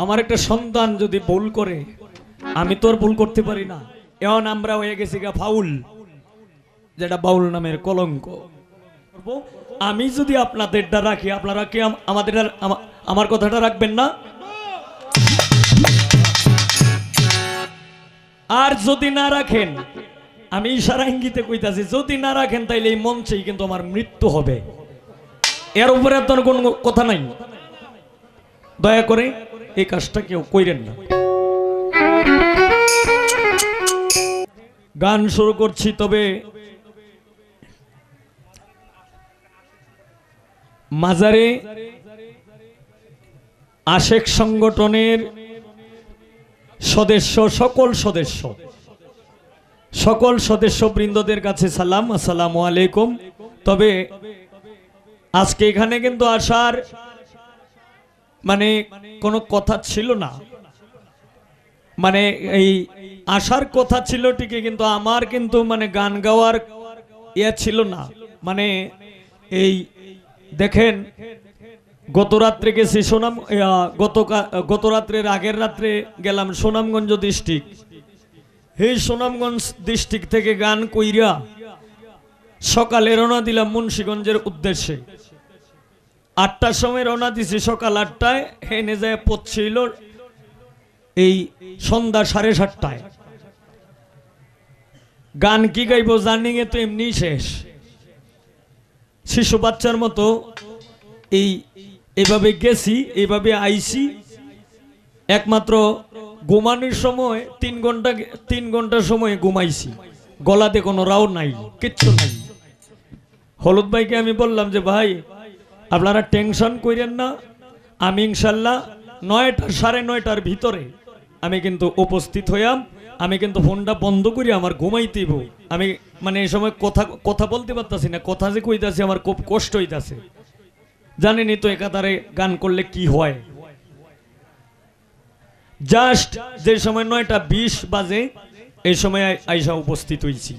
আমার একটা সন্তান যদি ভুল করে, আমি তো আর ভুল করতে পারি না। এখন আমরা হয়ে গেছি গা ফাউল, যেটা বাউল নামের কলঙ্ক। আমি যদি আপনাদেরটা রাখি, আপনারা কি আম- আমাদের আমা- আমার কথাটা রাখবেন না? আর যদি না রাখেন, আমি ইশারা ইঙ্গিতে কইতাছি, যদি না রাখেন তাইলে এই মঞ্চেই কিন্তু আমার মৃত্যু হবে। এর উপরে তো কোনো কথা নাই। দয়া করে এই কাজটা কেউ কইরেন না। গান শুরু করছি, তবে মাজারে আশেক সংগঠনের সদস্য, সকল সদস্য সকল সদস্য বৃন্দদের কাছে সালাম, আসসালামু আলাইকুম। তবে আজকে এখানে কিন্তু আসার মানে কোনো কথা ছিল না। মানে এই আসার কথা ছিল ঠিকই, কিন্তু আমার কিন্তু মানে গান গাওয়ার ইয়া ছিল না। মানে এই দেখেন গত রাত্রে গেছি সোনাম গত গত রাত্রের আগের রাত্রে গেলাম সুনামগঞ্জ ডিস্ট্রিক্ট। এই সুনামগঞ্জ ডিস্ট্রিক্ট থেকে গান কইরা সকালে রওনা দিলাম মুন্সীগঞ্জের উদ্দেশ্যে। আটটার সময় রওনা দিছি, সকাল আটটায়। হেনে যায় পড়ছিল এই সন্ধ্যা সাড়ে সাতটায়। গান কি গাইবো, জার্নিং তো এমনি শেষ। শিশু বাচ্চার মতো এই এভাবে গেছি, এভাবে আইছি। একমাত্র ঘুমানোর সময় তিন ঘণ্টা, তিন ঘণ্টার সময় ঘুমাইছি। গলাতে কোনো রাও নাই, কিচ্ছু নাই। হলুদ ভাইকে আমি বললাম যে, ভাই আপনারা টেনশন করেন না। আমি ইনশাল্লাহ নয়টা, সাড়ে নয়টার ভিতরে আমি কিন্তু উপস্থিত হইয়াম। আমি কিন্তু ফোনটা বন্ধ করি আমার ঘুমাইতেইব। আমি মানে এই সময় কথা কথা বলতে পারতাছি না, কথা যে কইতাছি আমার খুব কষ্ট হইতাছে। জানেনই তো একাধারে গান করলে কি হয়। জাস্ট যে সময় নয়টা বিশ বাজে, এই সময় আইসা উপস্থিত হয়েছি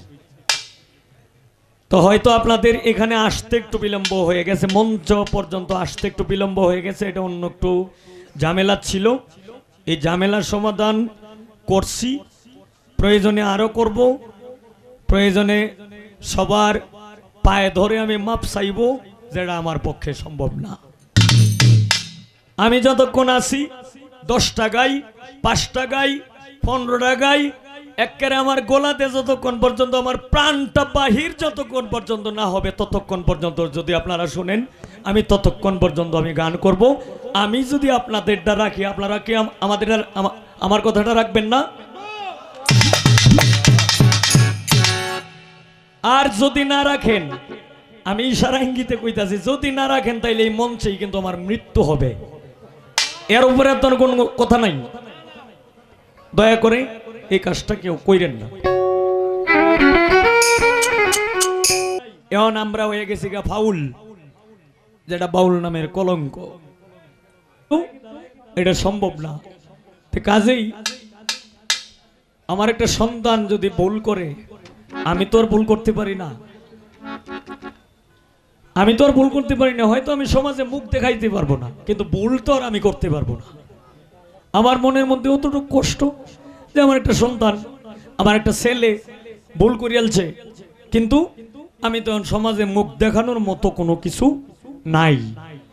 তো হয়তো আপনাদের এখানে আসতে একটু বিলম্ব হয়ে গেছে, মঞ্চ পর্যন্ত আসতে একটু বিলম্ব হয়ে গেছে, এটা অন্য একটু ঝামেলা ছিল। এই ঝামেলার সমাধান করছি। প্রয়োজনে আরও করব। প্রয়োজনে সবার পায়ে ধরে আমি মাপ চাইব যেটা আমার পক্ষে সম্ভব না। আমি যতক্ষণ আছি, দশটা গাই, পাঁচটা গাই, পনেরোটা গাই একেবারে আমার গোলাতে যতক্ষণ পর্যন্ত, আমার প্রাণটা বাহির যতক্ষণ পর্যন্ত না হবে, ততক্ষণ পর্যন্ত যদি আপনারা শুনেন, আমি ততক্ষণ পর্যন্ত আমি গান করব। আমি যদি আপনাদেরটা রাখি, আপনারা কি আম- আমাদের আমার কথাটা রাখবেন না? আর যদি না রাখেন, আমি ইশারা ইঙ্গিতে কইতাছি, যদি না রাখেন তাইলে এই মঞ্চেই কিন্তু আমার মৃত্যু হবে। এর উপরে তো কোনো কথা নাই। দয়া করে এই কাজটা কেউ কইরেন না। এখন আমরা হয়ে গেছি গা ফাউল, যেটা বাউল নামের কলঙ্ক। এটা সম্ভব না। কাজেই আমার একটা সন্তান যদি ভুল করে, আমি তো আর ভুল করতে পারি না। আমি তো আর ভুল করতে পারি না, হয়তো আমি সমাজে মুখ দেখাইতে পারব না, কিন্তু ভুল তো আর আমি করতে পারব না। আমার মনের মধ্যে অতটুকু কষ্ট। যে আমার একটা সন্তান, আমার একটা ছেলে, ভুল করিয়ালছে। কিন্তু আমি তখন সমাজে মুখ দেখানোর মতো কোনো কিছু নাই।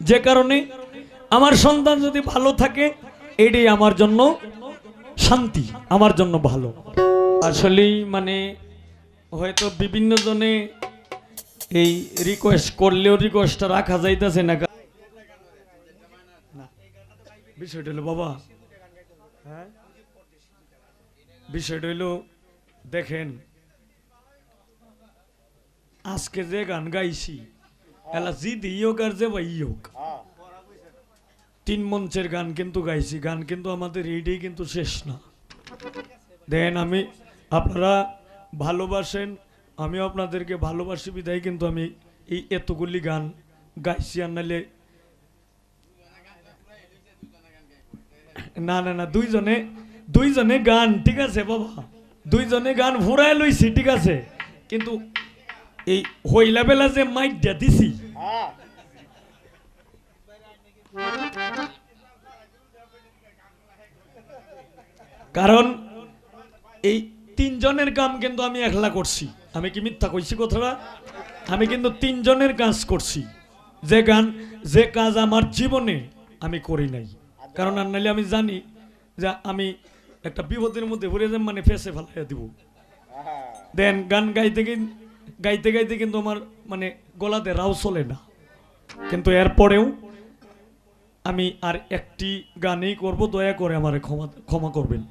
যে কারণে আমার সন্তান যদি ভালো থাকে, এটাই আমার জন্য শান্তি, আমার জন্য ভালো। আসলেই মানে হয়তো বিভিন্ন জনে এই রিকোয়েস্ট করলেও রিকোয়েস্টটা রাখা যাইতেছে না। বিষয়টা হলো বাবা হ্যাঁ? বিষয়টা হইল, দেখেন, আজকে যে গান গাইছি, এলা জিদি হোক আর যে ভাই হোক তিন মঞ্চের গান কিন্তু গাইছি, গান কিন্তু আমাদের এইটাই কিন্তু শেষ না। দেখেন আমি, আপনারা ভালোবাসেন, আমিও আপনাদেরকে ভালোবাসি, বিদায় কিন্তু আমি এই এতগুলি গান গাইছি, আর নাহলে না না না, দুইজনে দুইজনে গান, ঠিক আছে বাবা? দুইজনে গান ফুরাই লইছি, ঠিক আছে? কিন্তু এই হইলা বেলা যে দিয়া দিছি। কারণ এই তিনজনের কাম কিন্তু আমি একলা করছি। আমি কি মিথ্যা কইছি কথাটা? আমি কিন্তু তিনজনের কাজ করছি। যে গান, যে কাজ আমার জীবনে আমি করি নাই। কারণ আর নাইলে আমি জানি যে আমি একটা বিপদের মধ্যে ভরে যাম মানে ফেসে ফেলাইয়া দিব। দেন গান গাইতে গাইতে গাইতে কিন্তু আমার মানে গলাতে রাও চলে না। কিন্তু এরপরেও আমি আর একটি গানেই করব, দয়া করে আমার ক্ষমা ক্ষমা করবেন।